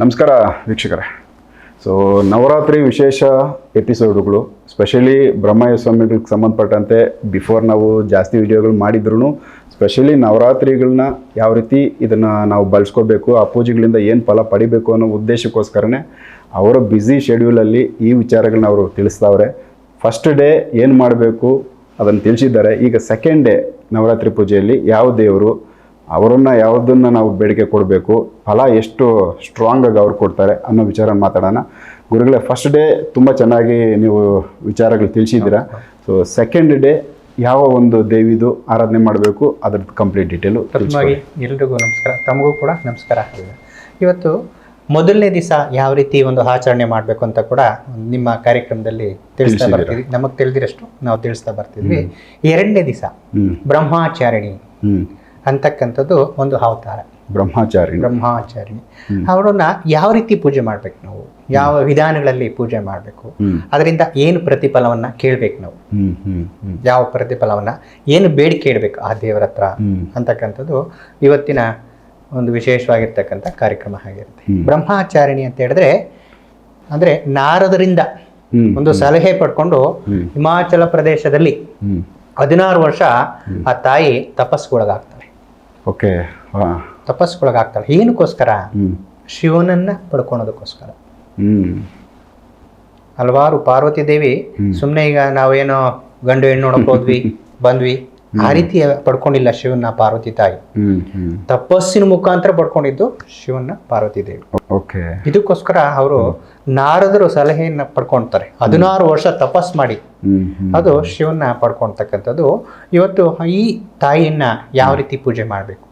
ನಮಸ್ಕಾರ ವೀಕ್ಷಕರೇ. ಸೊ ನವರಾತ್ರಿ ವಿಶೇಷ ಎಪಿಸೋಡ್ಗಳು ಸ್ಪೆಷಲಿ ಬ್ರಹ್ಮಯ್ಯ ಸ್ವಾಮಿಗಳಿಗೆ ಸಂಬಂಧಪಟ್ಟಂತೆ ಬಿಫೋರ್ ನಾವು ಜಾಸ್ತಿ ವಿಡಿಯೋಗಳು ಮಾಡಿದ್ರು ಸ್ಪೆಷಲಿ ನವರಾತ್ರಿಗಳನ್ನ ಯಾವ ರೀತಿ ಇದನ್ನು ನಾವು ಬಳಸ್ಕೋಬೇಕು ಆ ಪೂಜೆಗಳಿಂದ ಏನು ಫಲ ಪಡಿಬೇಕು ಅನ್ನೋ ಉದ್ದೇಶಕ್ಕೋಸ್ಕರನೇ ಅವರ ಬ್ಯುಸಿ ಶೆಡ್ಯೂಲಲ್ಲಿ ಈ ವಿಚಾರಗಳನ್ನ ಅವರು ತಿಳಿಸ್ತಾವ್ರೆ. ಫಸ್ಟ್ ಡೇ ಏನು ಮಾಡಬೇಕು ಅದನ್ನು ತಿಳಿಸಿದ್ದಾರೆ. ಈಗ ಸೆಕೆಂಡ್ ಡೇ ನವರಾತ್ರಿ ಪೂಜೆಯಲ್ಲಿ ಯಾವ ದೇವರು ಅವರನ್ನು ಯಾವುದನ್ನು ನಾವು ಬೇಡಿಕೆ ಕೊಡಬೇಕು ಫಲ ಎಷ್ಟು ಸ್ಟ್ರಾಂಗ್ ಆಗಿ ಅವ್ರು ಕೊಡ್ತಾರೆ ಅನ್ನೋ ವಿಚಾರ ಮಾತಾಡೋಣ. ಗುರುಗಳೇ ಫಸ್ಟ್ ಡೇ ತುಂಬ ಚೆನ್ನಾಗಿ ನೀವು ವಿಚಾರಗಳು ತಿಳಿಸಿದ್ದೀರಾ. ಸೊ ಸೆಕೆಂಡ್ ಡೇ ಯಾವ ಒಂದು ದೇವಿದು ಆರಾಧನೆ ಮಾಡಬೇಕು ಅದ್ರದ್ದು ಕಂಪ್ಲೀಟ್ ಡೀಟೇಲು ಪ್ರಥಮವಾಗಿ ಎಲ್ರಿಗೂ ನಮಸ್ಕಾರ. ತಮಗೂ ಕೂಡ ನಮಸ್ಕಾರ. ಇವತ್ತು ಮೊದಲನೇ ದಿವಸ ಯಾವ ರೀತಿ ಒಂದು ಆಚರಣೆ ಮಾಡಬೇಕು ಅಂತ ಕೂಡ ನಿಮ್ಮ ಕಾರ್ಯಕ್ರಮದಲ್ಲಿ ತಿಳಿಸ್ತಾ. ಬರ್ತೀವಿ. ನಮಗೆ ತಿಳಿದಿರಷ್ಟು ನಾವು ತಿಳಿಸ್ತಾ ಬರ್ತಿದ್ವಿ ಎರಡನೇ ದಿವಸ ಬ್ರಹ್ಮಾಚಾರಿಣಿ. ಹ್ಞೂ ಅಂತಕ್ಕಂಥದ್ದು ಒಂದು ಅವತಾರ. ಬ್ರಹ್ಮಾಚಾರಿ. ಬ್ರಹ್ಮಾಚಾರಿ. ಅವರನ್ನ ಯಾವ ರೀತಿ ಪೂಜೆ ಮಾಡ್ಬೇಕು ನಾವು? ಯಾವ ವಿಧಾನಗಳಲ್ಲಿ ಪೂಜೆ ಮಾಡಬೇಕು? ಅದರಿಂದ ಏನು ಪ್ರತಿಫಲವನ್ನ ಕೇಳ್ಬೇಕು ನಾವು? ಯಾವ ಪ್ರತಿಫಲವನ್ನ ಏನು ಬೇಡಿಕೆ ಇಡಬೇಕು ಆ ದೇವರ ಹತ್ರ? ಅಂತಕ್ಕಂಥದ್ದು ಇವತ್ತಿನ ಒಂದು ವಿಶೇಷವಾಗಿರ್ತಕ್ಕಂಥ ಕಾರ್ಯಕ್ರಮ ಆಗಿರುತ್ತೆ. ಹ್ಮ್. ಬ್ರಹ್ಮಾಚಾರಿಣಿ ಅಂತ ಹೇಳಿದ್ರೆ ಅಂದ್ರೆ ನಾರದರಿಂದ ಒಂದು ಸಲಹೆ ಪಡ್ಕೊಂಡು ಹಿಮಾಚಲ ಪ್ರದೇಶದಲ್ಲಿ ಹದಿನಾರು ವರ್ಷ ಆ ತಾಯಿ ತಪಸ್ಗೊಳಗಾಗ್ತಾಳೆ ಓಕೆ ತಪಸ್ಗೊಳಗಾಗ್ತಾಳೆ ಏನಕ್ಕೋಸ್ಕರ? ಶಿವನನ್ನ ಪಡ್ಕೊಳೋದಕ್ಕೋಸ್ಕರ. ಹಲವಾರು ಪಾರ್ವತಿ ದೇವಿ ಸುಮ್ಮನೆ ಈಗ ನಾವೇನೋ ಗಂಡು ಹೆಣ್ಣು ನೋಡಕ್ ಹೋದ್ವಿ ಬಂದ್ವಿ. ಆ ರೀತಿ ಪಡ್ಕೊಂಡಿಲ್ಲ ಶಿವನ ಪಾರ್ವತಿ ತಾಯಿ. ತಪಸ್ಸಿನ ಮುಖಾಂತರ ಪಡ್ಕೊಂಡಿದ್ದು ಶಿವನ ಪಾರ್ವತಿ ದೇವಿ. ಓಕೆ. ಇದಕ್ಕೋಸ್ಕರ ಅವರು ನಾರದರು ಸಲಹೆಯನ್ನ ಪಡ್ಕೊಳ್ತಾರೆ ಹದಿನಾರು ವರ್ಷ ತಪಸ್ ಮಾಡಿ. ಅದು ಶಿವನ ಪಡ್ಕೊಂತಕ್ಕಂಥದ್ದು ಇವತ್ತು ಈ ತಾಯಿಯನ್ನ ಯಾವ ರೀತಿ ಪೂಜೆ ಮಾಡಬೇಕು?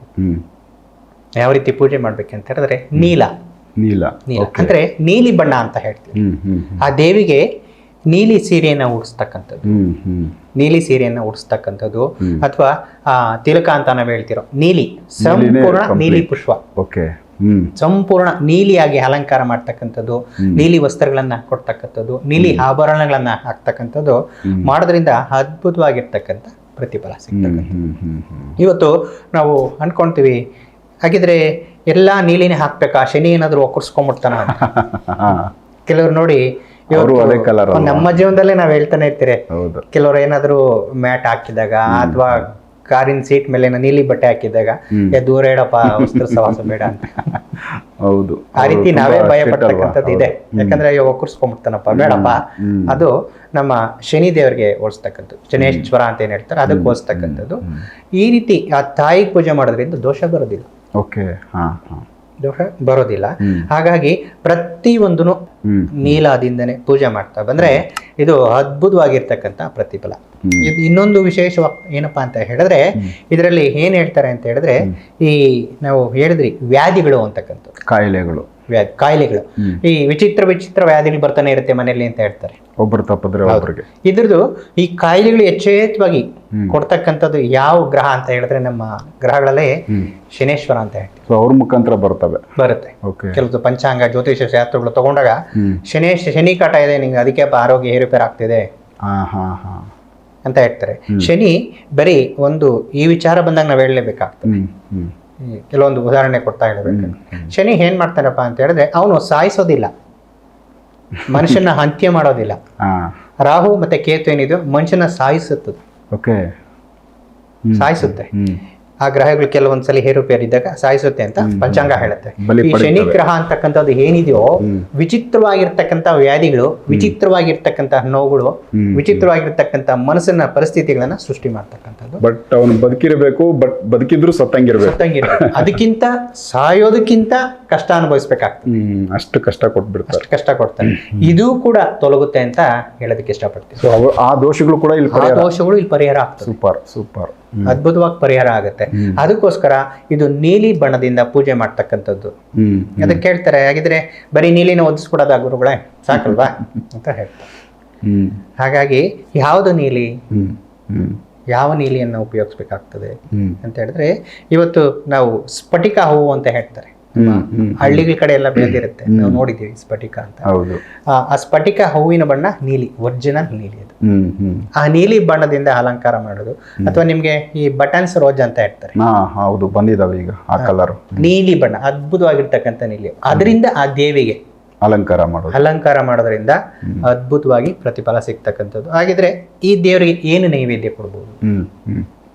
ಯಾವ ರೀತಿ ಪೂಜೆ ಮಾಡ್ಬೇಕಂತ ಹೇಳಿದ್ರೆ ನೀಲ. ನೀಲ. ನೀಲ. ಅಂದ್ರೆ ನೀಲಿ ಬಣ್ಣ ಅಂತ ಹೇಳ್ತೀವಿ. ಆ ದೇವಿಗೆ ನೀಲಿ ಸೀರೆಯನ್ನ ಉಡಿಸ್ತಕ್ಕಂಥದ್ದು. ನೀಲಿ ಸೀರೆಯನ್ನ ಉಡಿಸ್ತಕ್ಕಂಥದ್ದು. ಅಥವಾ ಆ ತಿಲಕ ಅಂತ ನಾವು ಹೇಳ್ತಿರೋ ನೀಲಿ. ಸಂಪೂರ್ಣ ನೀಲಿ ಪುಷ್ಪ. ಓಕೆ. ಸಂಪೂರ್ಣ ನೀಲಿಯಾಗಿ ಅಲಂಕಾರ ಮಾಡ್ತಕ್ಕಂಥದ್ದು ನೀಲಿ ವಸ್ತ್ರಗಳನ್ನ ಕೊಡ್ತಕ್ಕಂಥದ್ದು ನೀಲಿ ಆಭರಣಗಳನ್ನ ಹಾಕ್ತಕ್ಕಂಥದ್ದು ಮಾಡೋದ್ರಿಂದ ಅದ್ಭುತವಾಗಿರ್ತಕ್ಕಂಥ ಪ್ರತಿಫಲ ಹ್ಞೂ ಇವತ್ತು ನಾವು ಅನ್ಕೊಂತೀವಿ ಹಾಗಿದ್ರೆ ಎಲ್ಲ ನೀಲಿನೇ ಹಾಕ್ಬೇಕಾ? ಶನಿ ಏನಾದ್ರು ಒಕ್ಕರ್ಸ್ಕೊಂಡ್ಬಿಡ್ತಾನ ಕೆಲವ್ರು ನೋಡಿ ನಮ್ಮ ಜೀವನದಲ್ಲೇ ನಾವ್ ಹೇಳ್ತಾನೆ ಇರ್ತೀರಿ. ಹೌದು. ಕೆಲವ್ರು ಏನಾದ್ರು ಮ್ಯಾಟ್ ಹಾಕಿದಾಗ ಅಥವಾ ಕಾರಿನ ಸೀಟ್ ಮೇಲೆ ನೀಲಿ ಬಟ್ಟೆ ಹಾಕಿದಾಗ ದೂರ ಹೇಳಪ್ಪ ವಸ್ತ್ರ ಸವಾಸ ಬೇಡ ಅಂತ. ಹೌದು. ಆ ರೀತಿ ನಾವೇ ಭಯ ಪಡ್ತಕ್ಕಂಥದ್ದು ಇದೆ. ಯಾಕಂದ್ರೆ ಅಯ್ಯೋ ಒಕ್ಕರ್ಸ್ಕೊಂಡ್ಬಿಡ್ತಾನಪ್ಪ ಬೇಡಪ್ಪ. ಅದು ನಮ್ಮ ಶನಿ ದೇವರಿಗೆ ಓಡಿಸ್ತಕ್ಕಂಥದ್ದು. ಶನೇಶ್ವರ ಅಂತ ಏನ್ ಹೇಳ್ತಾರೆ ಅದಕ್ಕೆ ಓಡಿಸ್ತಕ್ಕಂಥದ್ದು. ಈ ರೀತಿ ಆ ತಾಯಿ ಪೂಜೆ ಮಾಡೋದ್ರಿಂದ ದೋಷ ಬರೋದಿಲ್ಲ. ಓಕೆ. ಹಾ ಹಾಂ. ಬರೋದಿಲ್ಲ. ಹಾಗಾಗಿ ಪ್ರತಿಯೊಂದೂ ನೀಲಾದಿಂದನೆ ನೀಲಾದಿಂದನೇ ಪೂಜೆ ಮಾಡ್ತಾ ಬಂದ್ರೆ ಇದು ಅದ್ಭುತವಾಗಿರ್ತಕ್ಕಂಥ ಪ್ರತಿಫಲ. ಇದು ಇನ್ನೊಂದು ವಿಶೇಷ ಏನಪ್ಪಾ ಅಂತ ಹೇಳಿದ್ರೆ ಇದರಲ್ಲಿ ಏನ್ ಹೇಳ್ತಾರೆ ಅಂತ ಹೇಳಿದ್ರೆ ಈ ನಾವು ಹೇಳಿದ್ರಿ ವ್ಯಾಧಿಗಳು ಅಂತಕ್ಕಂಥ ಕಾಯಿಲೆಗಳು. ವ್ಯಾಧಿ ಕಾಯಿಲೆಗಳು. ಈ ವಿಚಿತ್ರ ವಿಚಿತ್ರ ವ್ಯಾಧಿಗಳು ಬರ್ತಾನೆ ಇರುತ್ತೆ ಮನೆಯಲ್ಲಿ ಅಂತ ಹೇಳ್ತಾರೆ. ಒಬ್ಬರು ತಪ್ಪಿದ್ರೆ ಒಬ್ಬರಿಗೆ ಇದ್ರದ್ದು ಈ ಕಾಯಿಲೆಗಳು ಯಥೇಚ್ಛವಾಗಿ ಕೊಡ್ತಕ್ಕಂಥದ್ದು ಯಾವ ಗ್ರಹ ಅಂತ ಹೇಳಿದ್ರೆ ನಮ್ಮ ಗ್ರಹಗಳಲ್ಲೇ ಶನೇಶ್ವರ ಅಂತ ಹೇಳ್ತೀವಿ. ಸೊ ಅವ್ರ ಮುಖಾಂತರ ಬರ್ತವೆ. ಬರುತ್ತೆ. ಕೆಲವು ಪಂಚಾಂಗ ಜ್ಯೋತಿಷ ಶಾಸ್ತ್ರಗಳು ತಗೊಂಡಾಗ ಶನೇಶ್ ಶನಿ ಕಾಟ ಇದೆ ನಿಂಗೆ ಅದಕ್ಕೆ ಆರೋಗ್ಯ ಏರುಪೇರು ಆಗ್ತಿದೆ ಹಾಂ ಹಾಂ. ಹಾಂ ಅಂತ ಹೇಳ್ತಾರೆ. ಶನಿ ಬರೀ ಒಂದು ಈ ವಿಚಾರ ಬಂದಾಗ ನಾವು ಹೇಳಲೇಬೇಕಾಗ್ತದೆ. ಕೆಲವೊಂದು ಉದಾಹರಣೆ ಕೊಡ್ತಾ ಹೇಳಬೇಕು ಶನಿ ಏನ್ ಮಾಡ್ತಾನಪ್ಪ ಅಂತ ಹೇಳಿದ್ರೆ ಅವನು ಸಾಯಿಸೋದಿಲ್ಲ. ಮನುಷ್ಯನ ಹಂತ್ಯ ಮಾಡೋದಿಲ್ಲ. ರಾಹು ಮತ್ತೆ ಕೇತು ಏನಿದೆ ಮನುಷ್ಯನ ಸಾಯಿಸುತ್ತದೆ. ಸಾಯಿಸುತ್ತೆ. ಆ ಗ್ರಹಗಳು ಕೆಲವೊಂದ್ಸಲಿ ಹೇರುಪೇರಿದ್ದಾಗ ಸಾಯಿಸುತ್ತೆ ಅಂತ ಪಂಚಾಂಗ ಹೇಳುತ್ತೆ. ಈ ಶನಿ ಗ್ರಹ ಅಂತಕ್ಕಂಥದ್ದು ಏನಿದೆಯೋ ವಿಚಿತ್ರವಾಗಿರ್ತಕ್ಕಂಥ ವ್ಯಾಧಿಗಳು ವಿಚಿತ್ರವಾಗಿರ್ತಕ್ಕಂಥ ನೋವುಗಳು ವಿಚಿತ್ರವಾಗಿರ್ತಕ್ಕಂಥ ಮನಸ್ಸಿನ ಪರಿಸ್ಥಿತಿಗಳನ್ನ ಸೃಷ್ಟಿ ಮಾಡ್ತಕ್ಕಂಥದ್ದು. ಬಟ್ ಅವನು ಬದುಕಿರಬೇಕು ಬಟ್ ಬದುಕಿದ್ರು ಸತ್ತಂಗಿರ್ಬೇಕು. ಅದಕ್ಕಿಂತ ಸಾಯೋದಕ್ಕಿಂತ ಕಷ್ಟ ಅನುಭವಿಸ್ಬೇಕಾಗ್ತದೆ. ಅಷ್ಟು ಕಷ್ಟ ಕೊಟ್ಬಿಡ್ತಾರೆ. ಅಷ್ಟು ಕಷ್ಟ ಕೊಡ್ತಾರೆ. ಇದು ಕೂಡ ತೊಲಗುತ್ತೆ ಅಂತ ಹೇಳೋದಕ್ಕೆ ಇಷ್ಟಪಡ್ತೀನಿ. ಅವ ಆ ದೋಷಗಳು ಕೂಡ ಇಲ್ಲಿ ದೋಷಗಳು ಇಲ್ಲಿ ಪರಿಹಾರ ಆಗ್ತದೆ. ಸೂಪರ್ ಸೂಪರ್ ಅದ್ಭುತವಾಗಿ ಪರಿಹಾರ ಆಗುತ್ತೆ. ಅದಕ್ಕೋಸ್ಕರ ಇದು ನೀಲಿ ಬಣ್ಣದಿಂದ ಪೂಜೆ ಮಾಡ್ತಕ್ಕಂಥದ್ದು. ಹ್ಮ್ ಅದಕ್ಕೆ ಹೇಳ್ತಾರೆ ಹಾಗಿದ್ರೆ ಬರೀ ನೀಲಿನ ಒದಿಸ್ಬಿಡೋದ ಗುರುಗಳೇ ಸಾಕಲ್ವಾ? ಅಂತ ಹೇಳ್ತಾರೆ. ಹ್ಮ್. ಹಾಗಾಗಿ ಯಾವುದು ನೀಲಿ? ಯಾವ ನೀಲಿಯನ್ನು ಉಪಯೋಗಿಸ್ಬೇಕಾಗ್ತದೆ? ಅಂತ ಹೇಳಿದ್ರೆ ಇವತ್ತು ನಾವು ಸ್ಫಟಿಕ ಹೂವು ಅಂತ ಹೇಳ್ತಾರೆ. ಹಳ್ಳಿಗಳ ಕಡೆ ಎಲ್ಲ ಬೆಳೆದಿರುತ್ತೆ. ನಾವು ನೋಡಿದ್ದೀವಿ ಸ್ಫಟಿಕ ಅಂತ. ಹೌದು. ಆ ಸ್ಫಟಿಕ ಹೂವಿನ ಬಣ್ಣ ನೀಲಿ ಒರಿಜಿನಲ್ ನೀಲಿ ಅದು. ಆ ನೀಲಿ ಬಣ್ಣದಿಂದ ಅಲಂಕಾರ ಮಾಡೋದು. ಅಥವಾ ನಿಮ್ಗೆ ಈ ಬಟನ್ಸ್ ರೋಜ್ ಅಂತ ಇರ್ತಾರೆ ಹಾ ಹೌದು ಬಂದಿದಾವೆ ಈಗ ಆ ಕಲರ್ ನೀಲಿ ಬಣ್ಣ ಅದ್ಭುತವಾಗಿರ್ತಕ್ಕಂಥ ನೀಲಿ. ಅದರಿಂದ ಆ ದೇವಿಗೆ ಅಲಂಕಾರ ಮಾಡೋದು. ಅಲಂಕಾರ ಮಾಡೋದ್ರಿಂದ ಅದ್ಭುತವಾಗಿ ಪ್ರತಿಫಲ ಸಿಗ್ತಕ್ಕಂಥದ್ದು. ಹಾಗಿದ್ರೆ ಈ ದೇವರಿಗೆ ಏನು ನೈವೇದ್ಯ ಕೊಡ್ಬೋದು?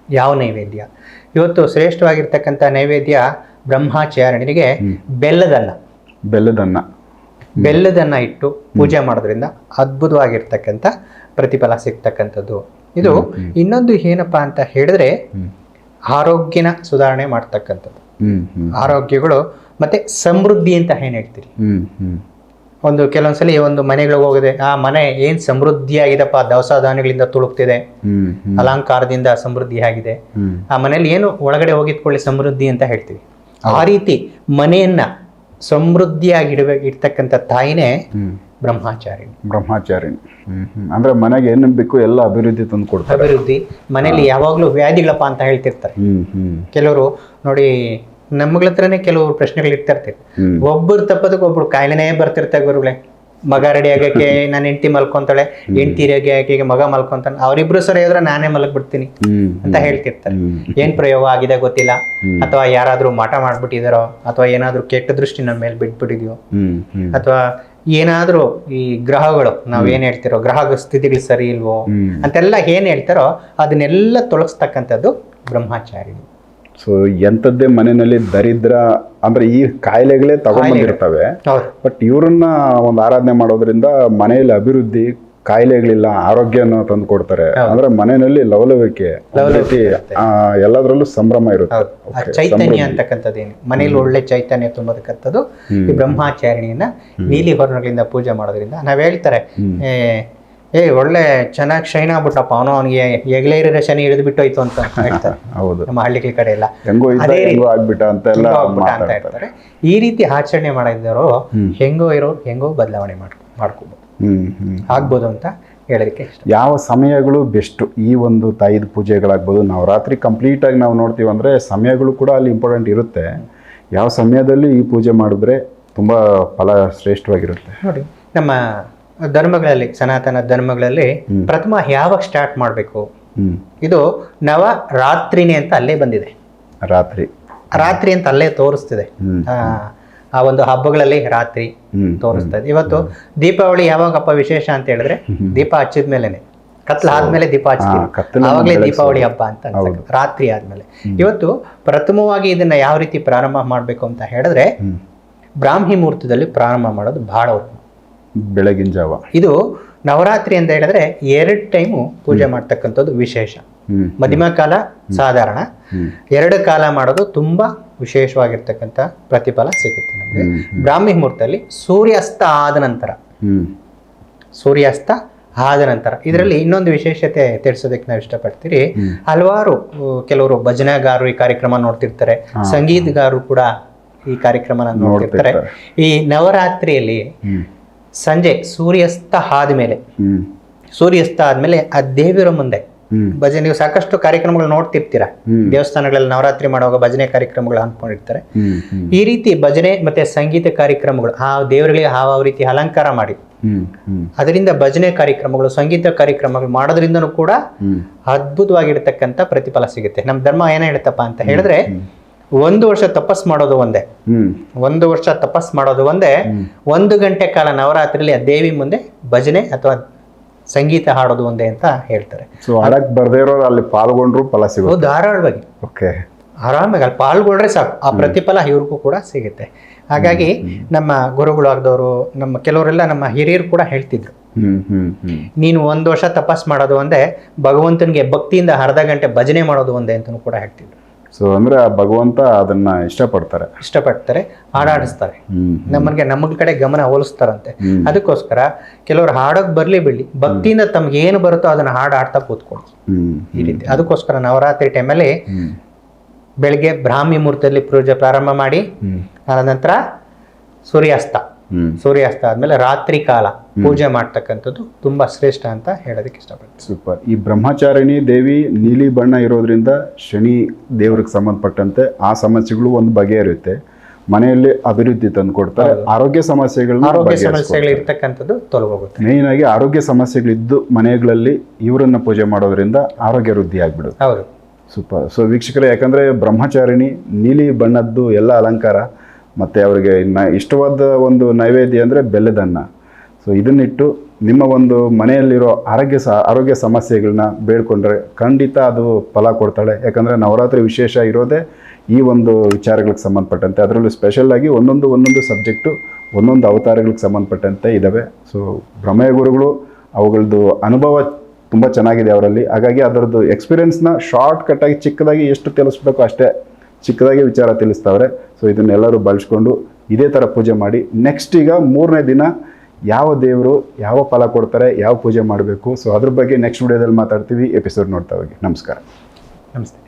ಯಾವ ನೈವೇದ್ಯ? ಇವತ್ತು ಶ್ರೇಷ್ಠವಾಗಿರ್ತಕ್ಕಂಥ ನೈವೇದ್ಯ ಬ್ರಹ್ಮಚಾರಿಣಿಗೆ ಬೆಲ್ಲದನ್ನ. ಬೆಲ್ಲದನ್ನ. ಬೆಲ್ಲದನ್ನ ಇಟ್ಟು ಪೂಜೆ ಮಾಡೋದ್ರಿಂದ ಅದ್ಭುತವಾಗಿರ್ತಕ್ಕಂಥ ಪ್ರತಿಫಲ ಸಿಗ್ತಕ್ಕಂಥದ್ದು. ಇದು ಇನ್ನೊಂದು ಏನಪ್ಪಾ ಅಂತ ಹೇಳಿದ್ರೆ ಆರೋಗ್ಯನ ಸುಧಾರಣೆ ಮಾಡ್ತಕ್ಕಂಥದ್ದು. ಆರೋಗ್ಯಗಳು ಮತ್ತೆ ಸಮೃದ್ಧಿ ಅಂತ ಏನ್ ಹೇಳ್ತೀರಿ? ಒಂದು ಕೆಲವೊಂದ್ಸಲಿ ಒಂದು ಮನೆಗಳಿಗೆ ಹೋಗಿದೆ ಆ ಮನೆ ಏನ್ ಸಮೃದ್ಧಿಯಾಗಿದೆಪ್ಪ ದವಸ ಧಾನ್ಯಗಳಿಂದ ತುಳುಕ್ತಿದೆ ಅಲಂಕಾರದಿಂದ ಸಮೃದ್ಧಿಯಾಗಿದೆ. ಆಗಿದೆ ಆ ಮನೇಲಿ ಏನು ಒಳಗಡೆ ಹೋಗಿದ್ಕೊಳ್ಳಿ ಸಮೃದ್ಧಿ ಅಂತ ಹೇಳ್ತೀವಿ. ಆ ರೀತಿ ಮನೆಯನ್ನ ಸಮೃದ್ಧಿಯಾಗಿ ಇಡಬೇಕು ಇಡ್ತಕ್ಕಂಥ ತಾಯಿನೇ ಬ್ರಹ್ಮಾಚಾರಿ ಬ್ರಹ್ಮಾಚಾರಿ ಹ್ಮ್ ಹ್ಮ್. ಅಂದ್ರೆ ಮನೆಗೆ ಏನು ಬೇಕು ಎಲ್ಲ ಅಭಿವೃದ್ಧಿ ತಂದು ಕೊಡ್ತಾರೆ. ಅಭಿವೃದ್ಧಿ. ಮನೆಯಲ್ಲಿ ಯಾವಾಗಲೂ ವ್ಯಾಧಿಗಳಪ್ಪ ಅಂತ ಹೇಳ್ತಿರ್ತಾರೆ. ಕೆಲವರು ನೋಡಿ ನಮ್ಮಗಳ ಹತ್ರನೇ ಕೆಲವು ಪ್ರಶ್ನೆಗಳು ಇರ್ತಿರ್ತಾರೆ ಇರ್ತೈತೆ ಒಬ್ಬರು ತಪ್ಪದಕ್ಕೆ ಒಬ್ರು ಕಾಯಿಲೆನೇ ಬರ್ತಿರ್ತಾರೆ ಗುರುಗಳೇ. ಮಗ ರೆಡಿ ಆಗಕ್ಕೆ ನನ್ನ ಹೆಂಡತಿ ಮಲ್ಕೊಂತಾಳೆ ಹೆಂಡತಿ ರೆಡಿ ಆಗಕ್ಕೆ ಮಗ ಮಲ್ಕೊಂತಾನೆ. ಅವರಿಬ್ರು ಸರಿ ಹೇಳಿದ್ರೆ ನಾನೇ ಮಲಗ್ಬಿಡ್ತೀನಿ ಅಂತ ಹೇಳ್ತಿರ್ತಾರೆ. ಏನ್ ಪ್ರಯೋಗ ಆಗಿದೆ ಗೊತ್ತಿಲ್ಲ. ಅಥವಾ ಯಾರಾದ್ರೂ ಮಾಟ ಮಾಡ್ಬಿಟ್ಟಿದಾರೋ ಅಥವಾ ಏನಾದ್ರೂ ಕೆಟ್ಟ ದೃಷ್ಟಿ ನಮ್ಮ ಮೇಲೆ ಬಿಟ್ಬಿಟ್ಟಿದ್ಯೋ ಅಥವಾ ಏನಾದ್ರೂ ಈ ಗ್ರಹಗಳು ನಾವ್ ಏನ್ ಹೇಳ್ತಿರೋ ಗ್ರಹ ಸ್ಥಿತಿಗಳು ಸರಿ ಇಲ್ವೋ ಅಂತೆಲ್ಲ ಏನ್ ಹೇಳ್ತಾರೋ ಅದನ್ನೆಲ್ಲ ತೊಳಸ್ತಕ್ಕಂಥದ್ದು ಬ್ರಹ್ಮಚಾರಿ ಸೊ ಎಂಥದ್ದೇ ಮನೆಯಲ್ಲಿ ದರಿದ್ರ ಅಂದ್ರೆ ಈ ಕಾಯಿಲೆಗಳೇ ತಗೊಂಡ್ಬಂದಿರ್ತವೆ ಬಟ್ ಇವ್ರನ್ನ ಒಂದು ಆರಾಧನೆ ಮಾಡೋದ್ರಿಂದ ಮನೆಯಲ್ಲಿ ಅಭಿವೃದ್ಧಿ ಕಾಯಿಲೆಗಳಿಲ್ಲ ಆರೋಗ್ಯನ ತಂದು ಕೊಡ್ತಾರೆ. ಅಂದ್ರೆ ಮನೆಯಲ್ಲಿ ಲವಲವಿಕೆ ಎಲ್ಲದರಲ್ಲೂ ಸಂಭ್ರಮ ಇರುತ್ತೆ. ಚೈತನ್ಯ ಅಂತಕ್ಕಂಥದ್ದು ಮನೆಯಲ್ಲಿ ಒಳ್ಳೆ ಚೈತನ್ಯ ತುಂಬತಕ್ಕಂಥದ್ದು ಈ ಬ್ರಹ್ಮಚಾರಿಣಿಯನ್ನ ನೀಲಿ ಹೊರಗಳಿಂದ ಪೂಜೆ ಮಾಡೋದ್ರಿಂದ. ನಾವ್ ಹೇಳ್ತಾರೆ ಏ ಒಳ್ಳೆ ಚೆನ್ನಾಗಿ ಶೈನ್ ಆಗ್ಬಿಟ್ಟಪ್ಪ ಅವನು ಅವನಿಗೆ ಇರೋ ಶನಿ ಹಿಡಿದು ಬಿಟ್ಟೋಯ್ತು ಅಂತ ಹೇಳ್ತಾರೆ. ಹೌದು. ನಮ್ಮ ಹಳ್ಳಿಗಳ ಕಡೆ ಎಲ್ಲ. ಅದೇ ಆಗ್ಬಿಟ್ಟ ಅಂತ ಹೇಳ್ತಾರೆ. ಈ ರೀತಿ ಆಚರಣೆ ಮಾಡಿದವರು ಹೆಂಗೋ ಇರೋ ಹೆಂಗೋ ಬದಲಾವಣೆ ಮಾಡ್ಕೊ ಮಾಡ್ಕೋಬಹುದು ಹ್ಮ್ ಆಗ್ಬೋದು ಅಂತ ಹೇಳೋದಕ್ಕೆ ಯಾವ ಸಮಯಗಳು ಬೆಸ್ಟ್? ಈ ಒಂದು ತಾಯಿದ ಪೂಜೆಗಳಾಗ್ಬೋದು. ನವರಾತ್ರಿ ಕಂಪ್ಲೀಟ್ ಆಗಿ ನಾವು ನೋಡ್ತೀವಿ ಅಂದ್ರೆ ಸಮಯಗಳು ಕೂಡ ಅಲ್ಲಿ ಇಂಪಾರ್ಟೆಂಟ್ ಇರುತ್ತೆ. ಯಾವ ಸಮಯದಲ್ಲಿ ಈ ಪೂಜೆ ಮಾಡಿದ್ರೆ ತುಂಬಾ ಫಲ ಶ್ರೇಷ್ಠವಾಗಿರುತ್ತೆ. ನೋಡಿ ನಮ್ಮ ಧರ್ಮಗಳಲ್ಲಿ ಸನಾತನ ಧರ್ಮಗಳಲ್ಲಿ ಪ್ರಥಮ ಯಾವಾಗ ಸ್ಟಾರ್ಟ್ ಮಾಡಬೇಕು? ಇದು ನವ ರಾತ್ರಿನೇ ಅಂತ ಅಲ್ಲೇ ಬಂದಿದೆ. ರಾತ್ರಿ. ರಾತ್ರಿ ಅಂತ ಅಲ್ಲೇ ತೋರಿಸ್ತಿದೆ. ಆ, ಒಂದು ಹಬ್ಬಗಳಲ್ಲಿ ರಾತ್ರಿ ತೋರಿಸ್ತಾ ಇದೆ. ಇವತ್ತು ದೀಪಾವಳಿ ಯಾವಾಗಪ್ಪ ವಿಶೇಷ ಅಂತ ಹೇಳಿದ್ರೆ ದೀಪ ಹಚ್ಚಿದ ಮೇಲೆನೆ ಕತ್ಲ ಆದ್ಮೇಲೆ ದೀಪ ಹಚ್ತೀವಿ. ಆವಾಗಲೇ ದೀಪಾವಳಿ ಹಬ್ಬ ಅಂತ. ರಾತ್ರಿ ಆದ್ಮೇಲೆ. ಇವತ್ತು ಪ್ರಥಮವಾಗಿ ಇದನ್ನ ಯಾವ ರೀತಿ ಪ್ರಾರಂಭ ಮಾಡಬೇಕು ಅಂತ ಹೇಳಿದ್ರೆ ಬ್ರಾಹ್ಮಿ ಮುಹೂರ್ತದಲ್ಲಿ ಪ್ರಾರಂಭ ಮಾಡೋದು ಬಹಳ ಉತ್ತಮ. ಬೆಳಗಿನ ಜಾವ. ಇದು ನವರಾತ್ರಿ ಅಂತ ಹೇಳಿದ್ರೆ ಎರಡು ಟೈಮು ಪೂಜೆ ಮಾಡ್ತಕ್ಕಂಥದ್ದು ವಿಶೇಷ. ಮಧ್ಯಮ ಕಾಲ ಸಾಧಾರಣ. ಎರಡು ಕಾಲ ಮಾಡೋದು ತುಂಬಾ ವಿಶೇಷವಾಗಿರ್ತಕ್ಕಂಥ ಪ್ರತಿಫಲ ಸಿಗುತ್ತೆ ನಮಗೆ. ಬ್ರಾಹ್ಮಿ ಮುಹೂರ್ತದಲ್ಲಿ ಸೂರ್ಯಾಸ್ತ ಆದ ನಂತರ. ಸೂರ್ಯಾಸ್ತ ಆದ ನಂತರ. ಇದರಲ್ಲಿ ಇನ್ನೊಂದು ವಿಶೇಷತೆ ತಿಳಿಸೋದಕ್ಕೆ ನಾವು ಇಷ್ಟಪಡ್ತೀರಿ. ಹಲವಾರು ಕೆಲವರು ಭಜನೆಗಾರರು ಈ ಕಾರ್ಯಕ್ರಮ ನೋಡ್ತಿರ್ತಾರೆ. ಸಂಗೀತಗಾರರು ಕೂಡ ಈ ಕಾರ್ಯಕ್ರಮನ ನೋಡ್ತಿರ್ತಾರೆ. ಈ ನವರಾತ್ರಿಯಲ್ಲಿ ಸಂಜೆ ಸೂರ್ಯಾಸ್ತ ಆದ್ಮೇಲೆ. ಸೂರ್ಯಾಸ್ತ ಆದ್ಮೇಲೆ ಆ ದೇವಿಯರ ಮುಂದೆ ಭಜನೆ ನೀವು ಸಾಕಷ್ಟು ಕಾರ್ಯಕ್ರಮಗಳು ನೋಡ್ತಿರ್ತೀರಾ? ದೇವಸ್ಥಾನಗಳಲ್ಲಿ ನವರಾತ್ರಿ ಮಾಡುವಾಗ ಭಜನೆ ಕಾರ್ಯಕ್ರಮಗಳು ಹಾಕೊಂಡಿರ್ತಾರೆ ಈ ರೀತಿ ಭಜನೆ ಮತ್ತೆ ಸಂಗೀತ ಕಾರ್ಯಕ್ರಮಗಳು ಆ ದೇವರಿಗೆ ಆ ರೀತಿ ಅಲಂಕಾರ ಮಾಡಿ. ಅದರಿಂದ ಭಜನೆ ಕಾರ್ಯಕ್ರಮಗಳು ಸಂಗೀತ ಕಾರ್ಯಕ್ರಮಗಳು ಮಾಡೋದ್ರಿಂದನೂ ಕೂಡ ಅದ್ಭುತವಾಗಿರ್ತಕ್ಕಂಥ ಪ್ರತಿಫಲ ಸಿಗುತ್ತೆ. ನಮ್ಮ ಧರ್ಮ ಏನ್ ಹೇಳ್ತಪ್ಪ ಅಂತ ಹೇಳಿದ್ರೆ ಒಂದು ವರ್ಷ ತಪಸ್ ಮಾಡೋದು ಒಂದೇ. ಹ್ಮ್. ಒಂದು ವರ್ಷ ತಪಸ್ ಮಾಡೋದು ಒಂದೇ. ಒಂದು ಗಂಟೆ ಕಾಲ ನವರಾತ್ರಿಯಲ್ಲಿ ಆ ದೇವಿ ಮುಂದೆ ಭಜನೆ ಅಥವಾ ಸಂಗೀತ ಹಾಡೋದು ಒಂದೇ ಅಂತ ಹೇಳ್ತಾರೆ. ಅಲ್ಲಿ ಪಾಲ್ಗೊಂಡ್ರು ಫಲ ಸಿಗುತ್ತೆ. ಅದು ಧಾರಾಳವಾಗಿ. ಓಕೆ. ಆರಾಮಾಗಿ ಅಲ್ಲಿ ಪಾಲ್ಗೊಂಡ್ರೆ ಸಾಕು. ಆ ಪ್ರತಿಫಲ ಇವ್ರಿಗೂ ಕೂಡ ಸಿಗುತ್ತೆ. ಹಾಗಾಗಿ ನಮ್ಮ ಗುರುಗಳಾಗ್ದವರು ನಮ್ಮ ಕೆಲವರೆಲ್ಲ ನಮ್ಮ ಹಿರಿಯರು ಕೂಡ ಹೇಳ್ತಿದ್ರು. ನೀನು ಒಂದು ವರ್ಷ ತಪಸ್ ಮಾಡೋದು ಒಂದೇ ಭಗವಂತನಿಗೆ ಭಕ್ತಿಯಿಂದ ಅರ್ಧ ಗಂಟೆ ಭಜನೆ ಮಾಡೋದು ಒಂದೇ ಅಂತಲೂ ಕೂಡ ಹೇಳ್ತಿದ್ರು. ಸೊ ಅಂದ್ರೆ ಆ ಭಗವಂತ ಅದನ್ನ ಇಷ್ಟಪಡ್ತಾರೆ. ಇಷ್ಟಪಡ್ತಾರೆ ಹಾಡಾಡಿಸ್ತಾರೆ. ನಮಗೆ ನಮ್ಮ ಕಡೆ ಗಮನ ಹೋಲಿಸ್ತಾರಂತೆ. ಅದಕ್ಕೋಸ್ಕರ ಕೆಲವರು ಹಾಡೋಕ್ ಬರ್ಲಿ ಬಿಡ್ಲಿ ಭಕ್ತಿಯಿಂದ ತಮ್ಗೆ ಏನು ಬರುತ್ತೋ ಅದನ್ನ ಹಾಡು ಆಡ್ತಾ ಕೂತ್ಕೊಳ್ಳಿ. ಹ್ಮ್ ಈ ರೀತಿ. ಅದಕ್ಕೋಸ್ಕರ ನವರಾತ್ರಿ ಟೈಮಲ್ಲಿ ಬೆಳಿಗ್ಗೆ ಬ್ರಾಹ್ಮಿ ಮೂರ್ತಿಯಲ್ಲಿ ಪೂಜೆ ಪ್ರಾರಂಭ ಮಾಡಿ ಅದ ನಂತರ ಸೂರ್ಯಾಸ್ತ. ಸೂರ್ಯಾಸ್ತ ಆದ್ಮೇಲೆ ರಾತ್ರಿ ಕಾಲ. ಪೂಜೆ ಮಾಡ್ತಕ್ಕಂಥದ್ದು ತುಂಬಾ ಶ್ರೇಷ್ಠ ಅಂತ ಹೇಳೋದಕ್ಕೆ ಇಷ್ಟಪಡ್ತೀನಿ. ಸೂಪರ್. ಈ ಬ್ರಹ್ಮಚಾರಿಣಿ ದೇವಿ ನೀಲಿ ಬಣ್ಣ ಇರೋದ್ರಿಂದ ಶನಿ ದೇವ್ರಿಗೆ ಸಂಬಂಧಪಟ್ಟಂತೆ ಆ ಸಮಸ್ಯೆಗಳು ಒಂದು ಬಗೆಹರಿಯುತ್ತೆ. ಮನೆಯಲ್ಲಿ ಅಭಿವೃದ್ಧಿ ತಂದು ಕೊಡ್ತಾರೆ ಆರೋಗ್ಯ ಸಮಸ್ಯೆಗಳನ್ನ ಆರೋಗ್ಯ ಸಮಸ್ಯೆಗಳು ಇರ್ತಕ್ಕಂಥದ್ದು ತೊಲಗೋಗುತ್ತೆ. ಮೇಯ್ನ್ ಆಗಿ ಆರೋಗ್ಯ ಸಮಸ್ಯೆಗಳಿದ್ದು ಮನೆಗಳಲ್ಲಿ ಇವರನ್ನ ಪೂಜೆ ಮಾಡೋದ್ರಿಂದ ಆರೋಗ್ಯ ವೃದ್ಧಿ ಆಗ್ಬಿಡುತ್ತೆ. ಹೌದು. ಸೂಪರ್. ಸೊ ವೀಕ್ಷಕರೇ ಯಾಕಂದ್ರೆ ಬ್ರಹ್ಮಚಾರಿಣಿ ನೀಲಿ ಬಣ್ಣದ್ದು ಎಲ್ಲ ಅಲಂಕಾರ ಮತ್ತೆ ಅವರಿಗೆ ನ ಇಷ್ಟವಾದ ಒಂದು ನೈವೇದ್ಯ ಅಂದರೆ ಬೆಲ್ಲದನ್ನ ಸೊ ಇದನ್ನಿಟ್ಟು ನಿಮ್ಮ ಒಂದು ಮನೆಯಲ್ಲಿರೋ ಆರೋಗ್ಯ ಸ, ಆರೋಗ್ಯ ಸಮಸ್ಯೆಗಳನ್ನ ಬೇಡ್ಕೊಂಡ್ರೆ ಖಂಡಿತ ಅದು ಫಲ ಕೊಡ್ತಾಳೆ. ಯಾಕಂದರೆ ನವರಾತ್ರಿ ವಿಶೇಷ ಇರೋದೇ ಈ ಒಂದು ವಿಚಾರಗಳಿಗೆ ಸಂಬಂಧಪಟ್ಟಂತೆ. ಅದರಲ್ಲೂ ಸ್ಪೆಷಲ್ಲಾಗಿ ಒಂದೊಂದು ಒಂದೊಂದು ಸಬ್ಜೆಕ್ಟು ಒಂದೊಂದು ಅವತಾರಗಳಿಗೆ ಸಂಬಂಧಪಟ್ಟಂತೆ ಇದ್ದಾವೆ ಸೊ ಭ್ರಮಯ ಗುರುಗಳು ಅವುಗಳದ್ದು ಅನುಭವ ತುಂಬ ಚೆನ್ನಾಗಿದೆ ಅವರಲ್ಲಿ. ಹಾಗಾಗಿ ಅದರದ್ದು ಎಕ್ಸ್ಪೀರಿಯನ್ಸ್ನ ಶಾರ್ಟ್ ಕಟ್ಟಾಗಿ ಚಿಕ್ಕದಾಗಿ ಎಷ್ಟು ತಿಳಿಸ್ಬೇಕು ಅಷ್ಟೇ ಚಿಕ್ಕದಾಗಿ ವಿಚಾರ ತಿಳಿಸ್ತಾವ್ರೆ. ಸೊ ಇದನ್ನೆಲ್ಲರೂ ಬಳಸ್ಕೊಂಡು ಇದೇ ಥರ ಪೂಜೆ ಮಾಡಿ. ನೆಕ್ಸ್ಟ್ ಈಗ ಮೂರನೇ ದಿನ ಯಾವ ದೇವರು ಯಾವ ಫಲ ಕೊಡ್ತಾರೆ, ಯಾವ ಪೂಜೆ ಮಾಡಬೇಕು. ಸೊ ಅದ್ರ ಬಗ್ಗೆ ನೆಕ್ಸ್ಟ್ ವಿಡಿಯೋದಲ್ಲಿ ಮಾತಾಡ್ತೀವಿ. ಎಪಿಸೋಡ್ ನೋಡ್ತಾ ಹೋಗಿ. ನಮಸ್ಕಾರ. ನಮಸ್ತೆ.